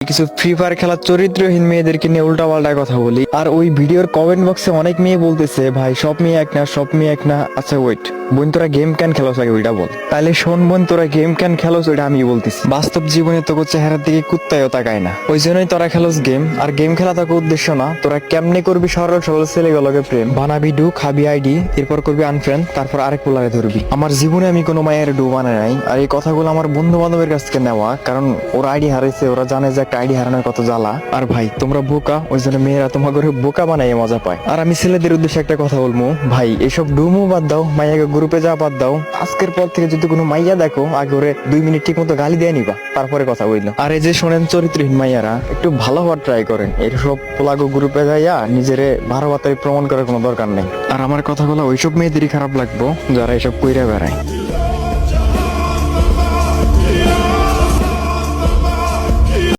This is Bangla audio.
কিছু ফ্রি ফায়ার খেলার চরিত্রহীন মেয়েদেরকে নিয়ে উল্টা পাল্টা কথা বলি। আর ওই ভিডিওর কমেন্ট বক্সে অনেক মেয়ে বলতেছে, ভাই, সব মেয়ে এক না, সব মেয়ে এক না আচ্ছা ওয়েট বোন, তোরা গেম কেন খেলোস আগে ওইটা বল। তাহলে শোন বোন, তোরা গেম কেন খেলোস ওইটা আমি বলতেছি। বাস্তব জীবনে তোকে চেহারার দিকে কুত্তায়ও তাকায় না। ওই জন্যই তোরা খেলোস গেম আর গেম খেলা তোকে উদ্দেশ্য না, তোরা কেমনে করবি সরল সরল ছেলেগুলোকে প্রেম। বানাবি ডু, খাবি আইডি, এরপর করবি আনফ্রেন্ড তারপর আরেক পোলারে ধরবি। আমার জীবনে আমি কোনো মায়ের ডু বানাই নাই, আর এই কথাগুলো আমার বন্ধু বান্ধবের কাছ থেকে নেওয়া, কারণ ওরা আইডি হারাইছে, ওরা জানে যে একটা আইডি হারানোর কত জ্বালা। আর ভাই, তোমরা বোকা, ওই জন্য মেয়েরা তোমার করে বোকা বানাই মজা পায়। আর আমি ছেলেদের উদ্দেশ্যে একটা কথা বলব। ভাই, এসব ডুমো বাদ দাও, মাইয়াকে গ্রুপে যা বাদ দাও। আজকের পর থেকে যদি কোনো মাইয়া দেখো, আগে ওরে দুই মিনিট ঠিক মতো গালি দিয়ে নিবা। তারপরে কথা বলল। আর এই যে শোনেন চরিত্রহীন মাইয়ারা, একটু ভালো হওয়ার ট্রাই করেন। এসব পোলাগো গ্রুপে যাইয়া নিজেরে ভালো বাতারি প্রমাণ করার কোনো দরকার নেই। আর আমার কথা কথাগুলো ওইসব মেয়েদেরই খারাপ লাগবো, যারা এসব কইরা বেড়ায়।